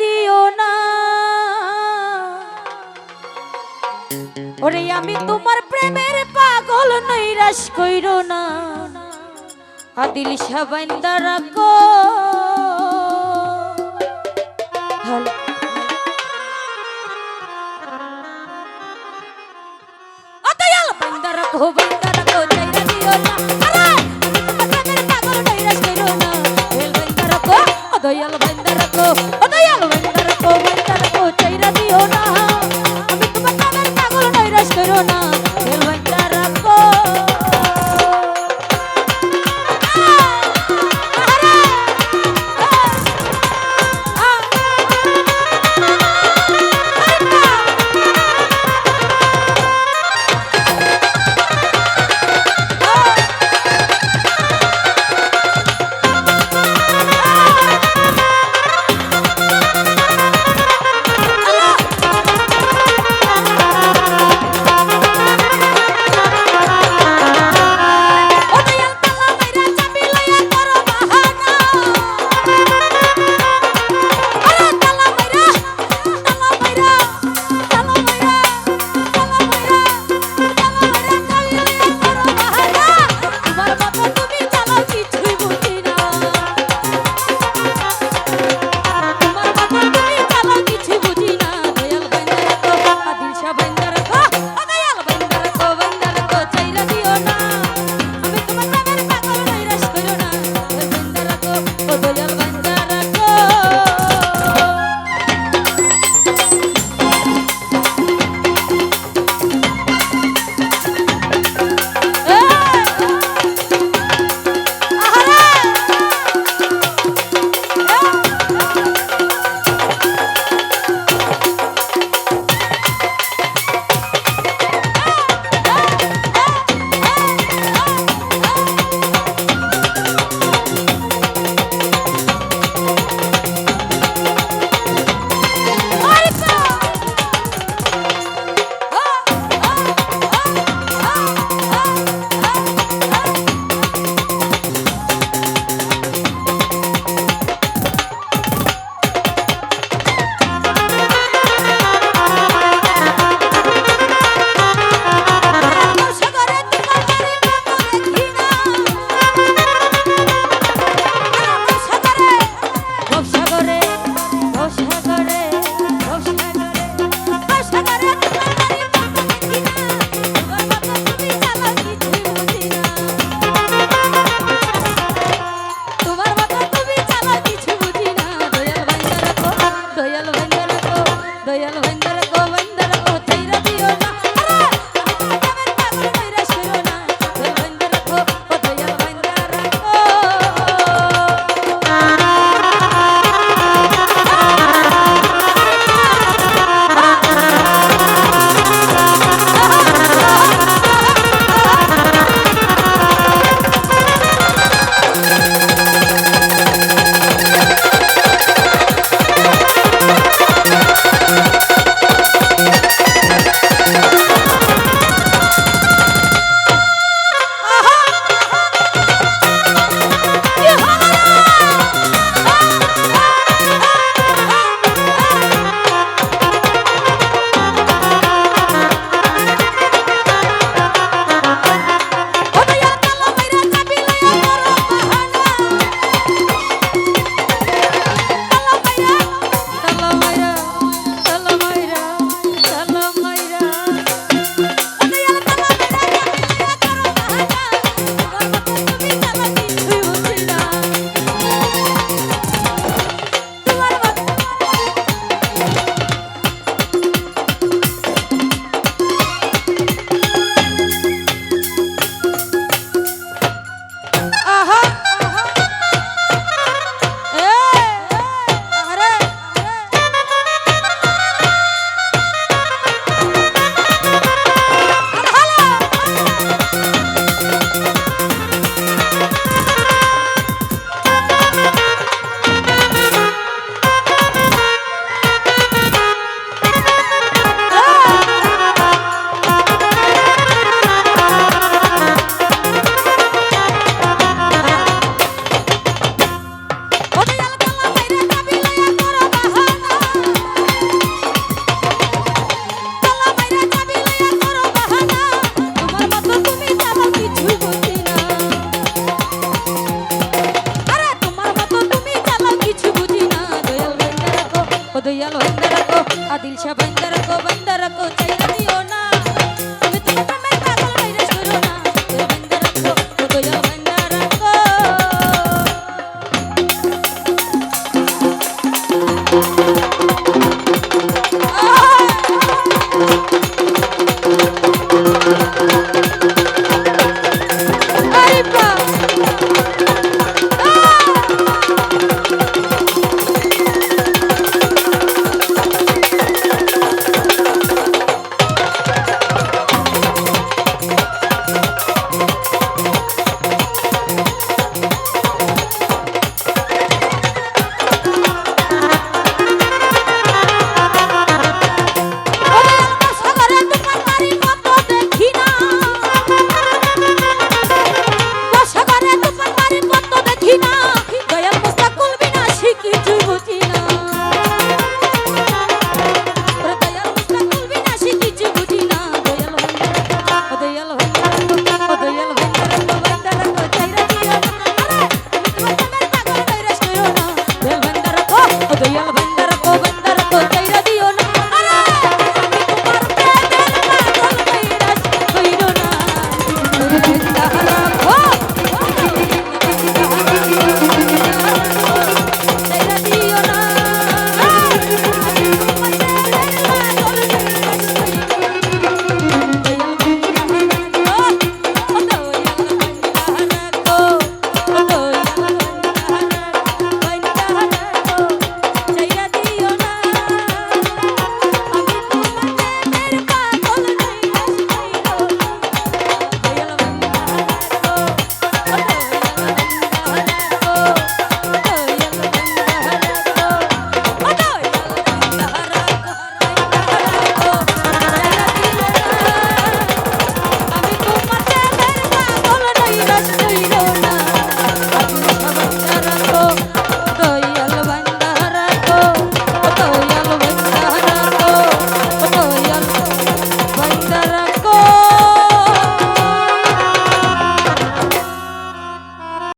দিও না। ওরে, আমি তোমার প্রেমের পাগল নৈরাশ কইরো না। আদিল সাবাইন্দা রাখো অতয়াল বাইন্দা রাখো হেল বাইন্দা রাখো lo vendo a.